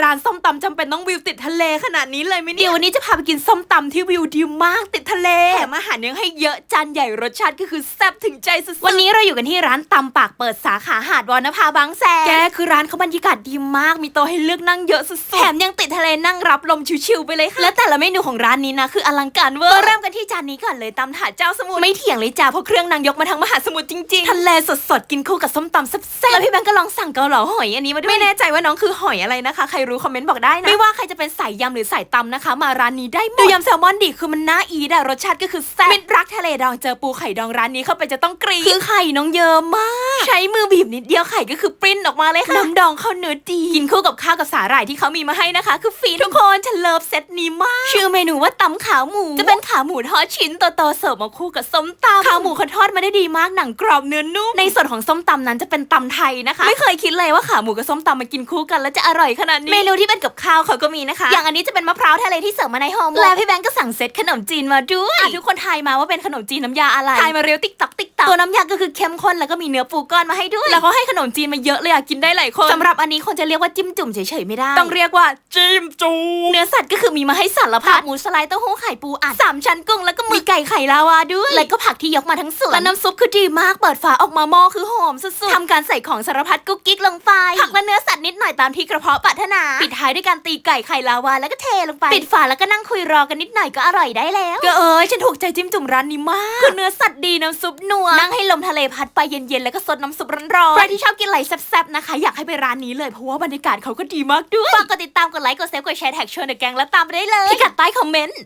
ร้านส้มตำจำเป็นต้องวิวติดทะเลขนาดนี้เลยไหมเนี่ยเดี๋ยววันนี้จะพาไปกินส้มตำที่วิวดีมากติดทะเลแถมอาหารยังให้เยอะจานใหญ่รสชาติก็คือแซ่บถึงใจสุดๆวันนี้เราอยู่กันที่ร้านตำปากเปิดสาขาหาดวอนภาบางแสนแกคือร้านเขาบรรยากาศดีมาก มีโต๊ะให้เลือกนั่งเยอะสุดๆแถมยังติดทะเลนั่งรับลมชิวๆไปเลยค่ะและแต่ละเมนูของร้านนี้นะคืออลังการเวอร์เริ่มกันที่จานนี้ก่อนเลยตำถาดเจ้าสมุทรไม่เถียงเลยจ้าเพราะเครื่องนางยกมาทั้งมหาสมุทรจริงๆทะเลสดๆกินคู่กับส้มตำแซ่บๆแล้วพี่แบงก์ก็ลองสั่งเกาเหลาหอยอันนี้มาด้วยไม่แน่ใจว่าน้องคือหอยอะไรนะคะใครรู้คอมเมนต์บอกได้นะ ไม่ว่าใครจะเป็นสายยำหรือสายตำนะคะ มาร้านนี้ได้หมดดูยำแซลมอนดิคือมันน่าอีดอะรสชาติก็คือแซ่บมิตรรักทะเลดองเจอปูไข่ดองร้านนี้เข้าไปจะต้องกรี๊ดคือไข่น้องเยอะมาก ใช้มือบีบนิดเดียวไข่ก็คือปริ้นออกมาเลยค่ะน้ำดองเข้าเนื้อดีกินคู่กับข้าวกับสาหร่ายที่เขามีมาให้นะคะ คือฟีนทุกคนฉันเลิฟเซตนี้มากชื่อ เมนูว่าตำขาหมู จะเป็นขาหมูทอดชิ้นโตๆเสิร์ฟมาคู่กับส้มตำขาหมูเขาทอดมาได้ดีมากหนังกรอบเนื้อนุ่มในส่วนของส้มตำนั้นจะเป็นตำไทยนะคะ ไม่เคยคิดเลยว่าขาหมูกับส้มตำมากินคู่กันแล้วจะอร่อยขนาดนี้เมนูที่เป็นกับข้าวเขาก็มีนะคะ อย่างอันนี้จะเป็นมะพร้าวทะเลที่เสิร์ฟมาในห่อหมกและพี่แบงก์ก็สั่งเซตขนมจีนมาด้วยอะทุกคนทายมาว่าเป็นขนมจีนน้ำยาอะไรทายมาเร็วติ๊กตักติ๊ก ตักตัวน้ำยาก็คือเข้มข้นแล้วก็มีเนื้อปูก้อนมาให้ด้วย แล้วก็ให้ขนมจีนมาเยอะเลยอะกินได้หลายคนสำหรับอันนี้คนจะเรียกว่าจิ้มจุ่มเฉยๆไม่ได้ ต้องเรียกว่าจิ้มจุ่มเนื้อสัตว์ก็คือมีมาให้สารพัดหมูสไลด์เต้าหู้ไข่ปูอัดสามชั้นกุ้งแล้วก็มีไก่ไข่ลาวาด้วยแล้วก็ผักที่ยกมาทั้งสวนและน้ำซุปคือดีมากเปิดฝาออกมาหม้อคือหอมสุดๆทำการใส่ของสารพัดกุ๊กกิ๊กลงไปผักและเนื้อสัตว์นิดหน่อยตามที่กระเพาะปรารถนาปิดท้ายด้วยการตีไก่ไข่ลาวาแล้วก็เทลงไปปิดฝาแล้วก็นั่งคุยรอกันนิดหน่อยก็อร่อยได้แล้วก็เอ้ยฉันถูกใจจิ้มจุ่มร้านนี้มากคือเนื้อสัตว์ดีน้ำซุปนัวนั่งให้ลมทะเลพัดไปเย็นๆ แล้วก็ซดน้ำซุปร้อนๆ ใครที่ชอบกินอะไรแซ่บๆ นะคะ อยากให้ไปร้านนี้เลย เพราะว่าบรรยากาศเขาก็ดีมากด้วย ฝากกดติดตาม กดไลค์ กดเซฟ กดแชร์แท็กชวนเดอะแกงแล้วตามไปได้เลยพิกัดใต้คอมเมนต์